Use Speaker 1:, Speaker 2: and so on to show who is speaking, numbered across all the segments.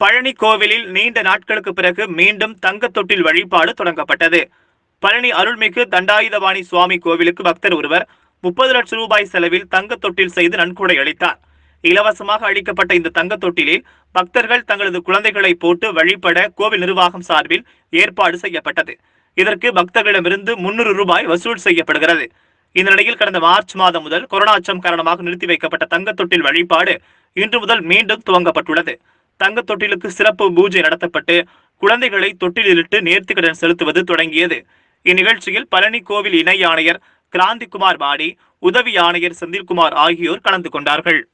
Speaker 1: பழனி கோவிலில் நீண்ட நாட்களுக்கு பிறகு மீண்டும் தங்கத்தொட்டில் வழிபாடு தொடங்கப்பட்டது. பழனி அருள்மிகு தண்டாயுதபாணி சுவாமி கோவிலுக்கு பக்தர் ஒருவர் முப்பது லட்சம் ரூபாய் செலவில் தங்கத்தொட்டில் செய்து நன்கொடை அளித்தார். இலவசமாக அளிக்கப்பட்ட இந்த தங்கத்தொட்டிலில் பக்தர்கள் தங்களது குழந்தைகளை போட்டு வழிபட கோவில் நிர்வாகம் சார்பில் ஏற்பாடு செய்யப்பட்டது. இதற்கு பக்தர்களிடமிருந்து முன்னூறு ரூபாய் வசூல் செய்யப்படுகிறது. இந்த நிலையில் கடந்த மார்ச் மாதம் முதல் கொரோனா அச்சம் காரணமாக நிறுத்தி வைக்கப்பட்ட தங்கத்தொட்டில் வழிபாடு இன்று முதல் மீண்டும் துவங்கப்பட்டுள்ளது. தங்கத் தொட்டிலுக்கு சிறப்பு பூஜை நடத்தப்பட்டு குழந்தைகளை தொட்டிலிட்டு நேர்த்திக்கடன் செலுத்துவது தொடங்கியது. இந்நிகழ்ச்சியில் பழனி கோவில் இணை ஆணையர் கிராந்திகுமார் பாடி உதவி ஆணையர் செந்தில்குமார் ஆகியோர் கலந்து கொண்டார்கள்.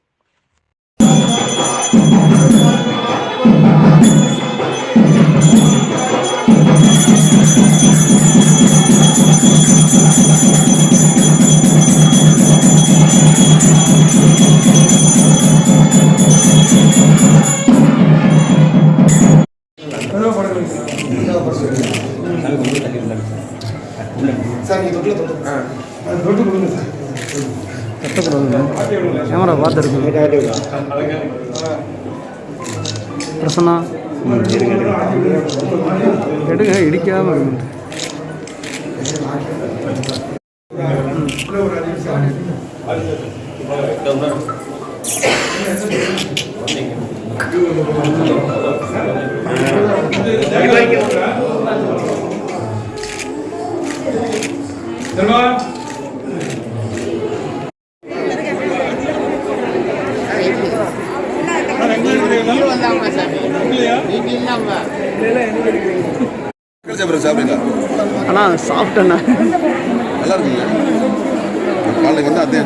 Speaker 2: சார் நீங்கள் தொட்டில் தொட்டு அது தொட்டு கொடுங்க சார்.
Speaker 3: கட்டக்கூடாது கேமரா பார்த்துருக்கு பிரசன்னா. எடுங்க இடிக்காம இருங்க. அண்ணா சாப்பிட்டேண்ணா.
Speaker 4: நல்லா இருக்குங்க. காலைக்கு வந்து அதே